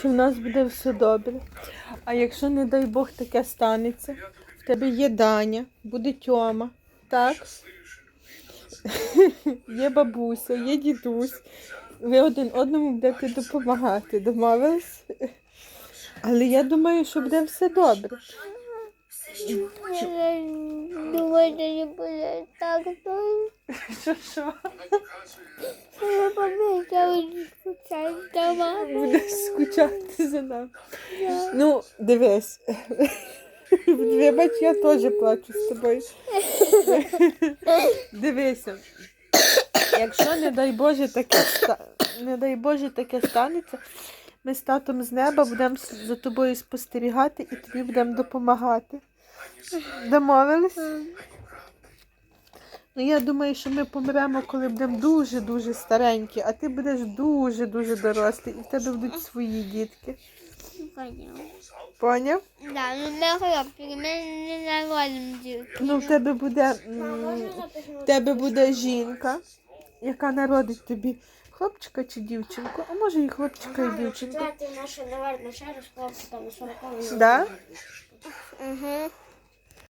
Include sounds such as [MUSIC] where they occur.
що в нас буде все добре. А якщо, не дай Бог, таке станеться, в тебе є Даня, буде Тьома, так? [LAUGHS] Є бабуся, є дідусь. Ви один одному будете допомагати. Домовились? Але я думаю, що буде все добре. Думаю, що не буде так, Що що? я мамою. Будеш скучати за нами. Ну, дивись. Вибач, я теж плачу з тобою. Дивися. Якщо, не дай Боже, таке не дай Боже, таке станеться, ми з татом з неба будемо за тобою спостерігати і тобі будемо допомагати. Домовились? Ну, я думаю, що ми помремо, коли будемо дуже-дуже старенькі, а ти будеш дуже-дуже дорослий, і в тебе будуть свої дітки. Поняв. Поняв? Да, ну не хлопчик, ми не народимо дітки. Ну, в тебе буде, м, в тебе буде жінка, яка народить тобі хлопчика чи дівчинку, а може і хлопчика, і дівчинку. Четвертий наш, наверное, ще раз хлопці 40 Да? Угу.